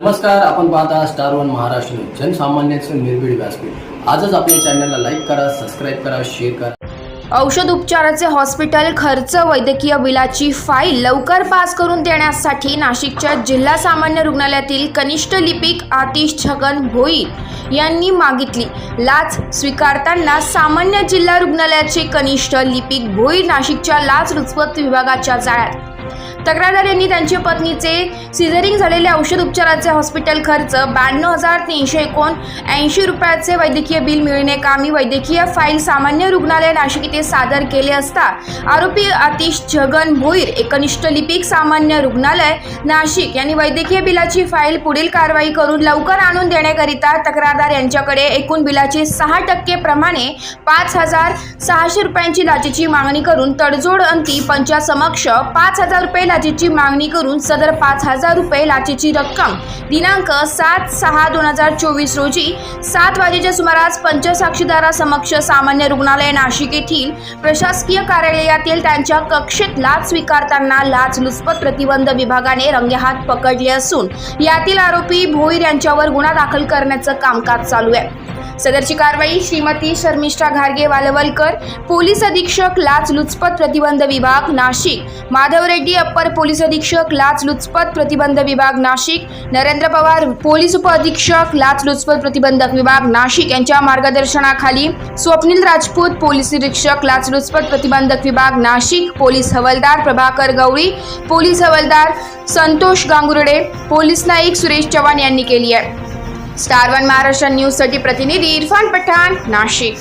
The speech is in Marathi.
नमस्कार आपण पाहता स्टार वन महाराष्ट्र न्यूज जनसामान्यांचे निर्भीड व्यासपीठ. आजच आपल्या चॅनलला लाईक करा सबस्क्राईब करा शेअर करा. औषध उपचाराचे हॉस्पिटल खर्च वैद्यकीय बिलाची फाईल लवकर पास करून देण्यासाठी नाशिकच्या जिल्हा सामान्य रुग्णालयातील कनिष्ठ लिपिक आतिश छगन भोई यांनी मागितली. लाच स्वीकारताना सामान्य जिल्हा रुग्णालयाचे कनिष्ठ लिपिक भोई नाशिकच्या लाच रुचवत विभागाच्या जाळ्यात. तक्रारदार यांनी त्यांची पत्नीचे सिझरिंग झालेले औषध उपचाराचे हॉस्पिटल खर्च ब्याण्णव हजार तीनशे एकोण ऐंशी रुपयाचे वैद्यकीय बिल मिळणे कामी. वैद्यकीय फाईल सामान्य रुग्णालय नाशिक येथे सादर केले असता आरोपी आतिश छगन भोईर एकनिष्ठ लिपिक सामान्य रुग्णालय नाशिक यांनी वैद्यकीय बिलाची फाईल पुढील कारवाई करून लवकर आणून देण्याकरिता तक्रारदार यांच्याकडे एकूण बिलाचे सहा टक्के प्रमाणे पाच हजार सहाशे रुपयांची लाचेची मागणी करून तडजोड अंती पंचासमक्ष पाच हजार रुपये लाचेची मागणी करून सदर पाच हजार रुपये लाचेची रक्कम. दिनांक सात सहा दोन हजार चोवीस रोजी सात वाजेच्या सुमारास पंचसाक्षीदारासमक्ष सामान्य रुग्णालय नाशिक येथील प्रशासकीय कार्यालयातील त्यांच्या कक्षेत लाच स्वीकारताना लाचलुचपत प्रतिबंध विभागाने रंगेहात पकडले असून यातील आरोपी भोईर यांच्यावर गुन्हा दाखल करण्याचं कामकाज चालू आहे. सदरची कारवाई श्रीमती शर्मिष्ठा घारगे वालवलकर पोलीस अधीक्षक लाचलुचपत प्रतिबंध विभाग नाशिक माधव रेड्डी अप्पर पोलीस अधीक्षक लाच लुचपत प्रतिबंध विभाग नाशिक नरेंद्र पवार पोलीस उपअधीक्षक लाचलुचपत प्रतिबंधक विभाग नाशिक यांच्या मार्गदर्शनाखाली स्वप्नील राजपूत पोलीस निरीक्षक लाचलुचपत प्रतिबंधक विभाग नाशिक पोलीस हवालदार प्रभाकर गवळी पोलीस हवालदार संतोष गांगुर्डे पोलीस नाईक सुरेश चव्हाण यांनी केली आहे. स्टार वन महाराष्ट्र न्यूजसाठी प्रतिनिधी इरफान पठाण नाशिक.